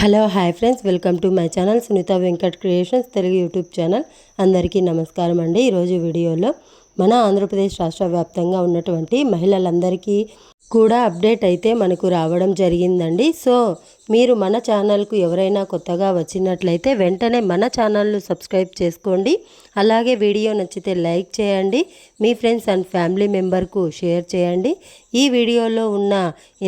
Hello hi friends. Welcome to my channel Sunitha Venkat creations Telugu YouTube channel. అందరికీ నమస్కారం అండి. ఈరోజు వీడియోలో మన ఆంధ్రప్రదేశ్ రాష్ట్ర వ్యాప్తంగా ఉన్నటువంటి మహిళలందరికీ కూడా అప్డేట్ అయితే మనకు రావడం జరిగిందండి. సో మీరు మన ఛానల్కు ఎవరైనా కొత్తగా వచ్చినట్లయితే వెంటనే మన ఛానల్ను సబ్స్క్రైబ్ చేసుకోండి. అలాగే వీడియో నచ్చితే లైక్ చేయండి. మీ ఫ్రెండ్స్ అండ్ ఫ్యామిలీ మెంబర్కు షేర్ చేయండి. ఈ వీడియోలో ఉన్న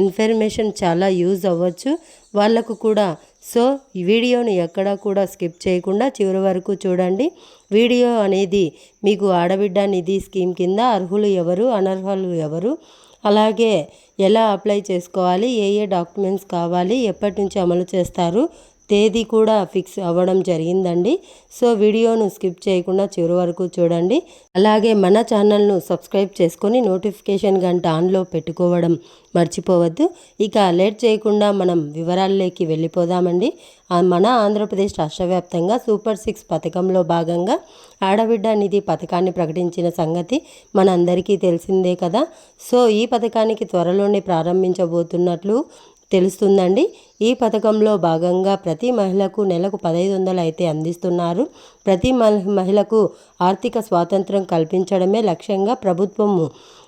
ఇన్ఫర్మేషన్ చాలా యూజ్ అవ్వచ్చు. వాళ్ళకు కూడా. సో ఈ వీడియోని ఎక్కడా కూడా స్కిప్ చేయకుండా చివరి వరకు చూడండి. వీడియో అనేది మీకు ఆడబిడ్డ నిధి స్కీమ్ కింద అర్హులు ఎవరు అనర్హులు ఎవరు అలాగే ఎలా అప్లై చేసుకోవాలి ఏ ఏ డాక్యుమెంట్స్ కావాలి ఎప్పటి నుంచి అమలు చేస్తారు తేదీ కూడా ఫిక్స్ అవ్వడం జరిగిందండి. సో వీడియోను స్కిప్ చేయకుండా చివరి వరకు చూడండి. అలాగే మన ఛానల్ను సబ్స్క్రైబ్ చేసుకొని నోటిఫికేషన్ గంట ఆన్లో పెట్టుకోవడం మర్చిపోవద్దు. ఇక లేట్ చేయకుండా మనం వివరాల్లోకి వెళ్ళిపోదామండి. మన ఆంధ్రప్రదేశ్ రాష్ట్ర వ్యాప్తంగా సూపర్ సిక్స్ పథకంలో భాగంగా ఆడబిడ్డ నిధి పథకాన్ని ప్రకటించిన సంగతి మనందరికీ తెలిసిందే కదా. సో ఈ పథకానికి త్వరలోనే ప్రారంభించబోతున్నట్లు తెలుస్తుందండి. ఈ పథకంలో భాగంగా ప్రతి మహిళకు నెలకు పదహైదు వందలు అయితే అందిస్తున్నారు. ప్రతి మహిళకు ఆర్థిక స్వాతంత్రం కల్పించడమే లక్ష్యంగా ప్రభుత్వము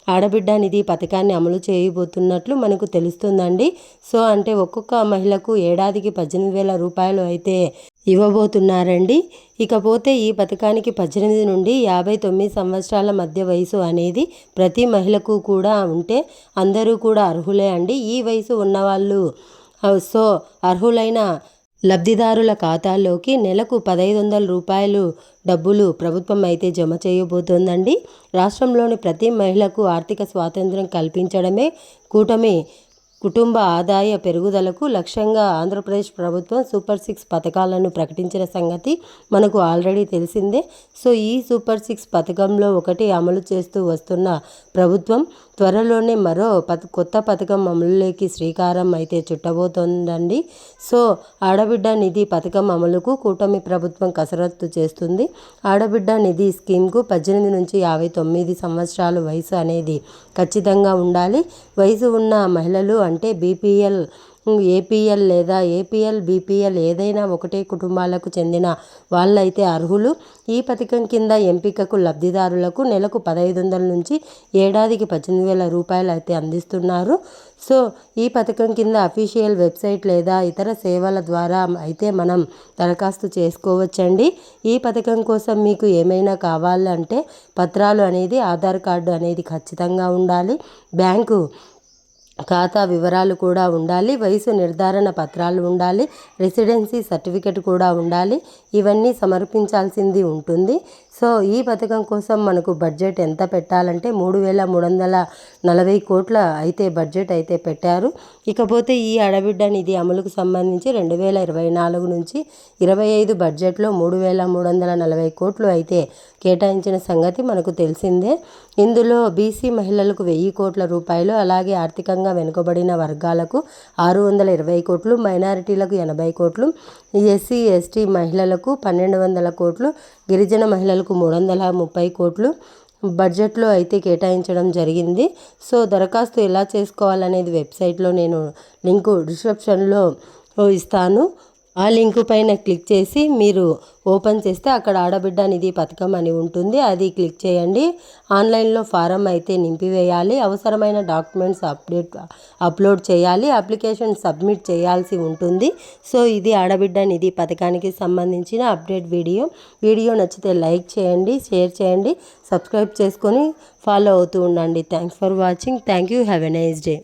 ఆడబిడ్డ నిధి పథకాన్ని అమలు చేయబోతున్నట్లు మనకు తెలుస్తుందండి. సో అంటే ఒక్కొక్క మహిళకు ఏడాదికి పద్దెనిమిది వేల రూపాయలు అయితే ఇవ్వబోతున్నారండి. ఇకపోతే ఈ పథకానికి పద్దెనిమిది నుండి యాభై తొమ్మిది సంవత్సరాల మధ్య వయసు అనేది ప్రతి మహిళకు కూడా ఉంటే అందరూ కూడా అర్హులే అండి. ఈ వయసు ఉన్నవాళ్ళు సో అర్హులైన లబ్ధిదారుల ఖాతాల్లోకి నెలకు పదహైదు వందల రూపాయలు డబ్బులు ప్రభుత్వం అయితే జమ చేయబోతోందండి. రాష్ట్రంలోని ప్రతి మహిళకు ఆర్థిక స్వాతంత్రం కల్పించడమే కూటమి కుటుంబ ఆదాయ పెరుగుదలకు లక్ష్యంగా ఆంధ్రప్రదేశ్ ప్రభుత్వం సూపర్ సిక్స్ పథకాలను ప్రకటించిన సంగతి మనకు ఆల్రెడీ తెలిసిందే. సో ఈ సూపర్ సిక్స్ పథకంలో ఒకటి అమలు చేస్తూ వస్తున్న ప్రభుత్వం త్వరలోనే మరో పథ కొత్త పథకం అమలులోకి శ్రీకారం అయితే చుట్టబోతోందండి. సో ఆడబిడ్డ నిధి పథకం అమలుకు కూటమి ప్రభుత్వం కసరత్తు చేస్తుంది. ఆడబిడ్డ నిధి స్కీమ్కు పద్దెనిమిది నుంచి యాభై తొమ్మిది సంవత్సరాల వయసు అనేది ఖచ్చితంగా ఉండాలి. వయసు ఉన్న మహిళలు అంటే బీపీఎల్ ఏపీఎల్ లేదా ఏపీఎల్ బీపీఎల్ ఏదైనా ఒకటే కుటుంబాలకు చెందిన వాళ్ళైతే అర్హులు. ఈ పథకం కింద ఎంపికకు లబ్ధిదారులకు నెలకు పదహైదు వందల నుంచి ఏడాదికి పద్దెనిమిది వేల రూపాయలు అయితే అందిస్తున్నారు. సో ఈ పథకం కింద అఫీషియల్ వెబ్సైట్ లేదా ఇతర సేవల ద్వారా అయితే మనం దరఖాస్తు చేసుకోవచ్చండి. ఈ పథకం కోసం మీకు ఏమైనా కావాలంటే పత్రాలు అనేది ఆధార్ కార్డు అనేది ఖచ్చితంగా ఉండాలి. బ్యాంకు ఖాతా వివరాలు కూడా ఉండాలి వయసు నిర్ధారణ పత్రాలు ఉండాలి రెసిడెన్సీ సర్టిఫికెట్ కూడా ఉండాలి. ఇవన్నీ సమర్పించాల్సింది ఉంటుంది. సో ఈ పథకం కోసం మనకు బడ్జెట్ ఎంత పెట్టాలంటే మూడు వేల మూడు వందల నలభై కోట్ల అయితే బడ్జెట్ అయితే పెట్టారు. ఇకపోతే ఈ అడబిడ్డ నిధి అమలుకు సంబంధించి రెండు వేల ఇరవై నాలుగు నుంచి ఇరవై ఐదు బడ్జెట్లో మూడు వేల మూడు వందల నలభై కోట్లు అయితే కేటాయించిన సంగతి మనకు తెలిసిందే. ఇందులో బీసీ మహిళలకు వెయ్యి కోట్ల రూపాయలు అలాగే ఆర్థికంగా వెనుకబడిన వర్గాలకు ఆరు వందల ఇరవై కోట్లు మైనారిటీలకు ఎనభై కోట్లు ఎస్సీ ఎస్టీ మహిళలకు పన్నెండు వందల కోట్లు గిరిజన మహిళలకు మూడు వందల ముప్పై కోట్లు బడ్జెట్లో అయితే కేటాయించడం జరిగింది. సో దరఖాస్తు ఎలా చేసుకోవాలనేది వెబ్సైట్లో నేను లింకు డిస్క్రిప్షన్లో ఇస్తాను. ఆ లింక్ పైన క్లిక్ చేసి మీరు ఓపెన్ చేస్తే అక్కడ ఆడబిడ్డ నిధి పథకం అని ఉంటుంది. అది క్లిక్ చేయండి. ఆన్లైన్లో ఫారం అయితే నింపివేయాలి. అవసరమైన డాక్యుమెంట్స్ అప్డేట్ అప్లోడ్ చేయాలి. అప్లికేషన్ సబ్మిట్ చేయాల్సి ఉంటుంది. సో ఇది ఆడబిడ్డ నిధి పథకానికి సంబంధించిన అప్డేట్ వీడియో. వీడియో నచ్చితే లైక్ చేయండి షేర్ చేయండి సబ్స్క్రైబ్ చేసుకొని ఫాలో అవుతూ ఉండండి. Thanks for watching. Thank you. Have a nice day.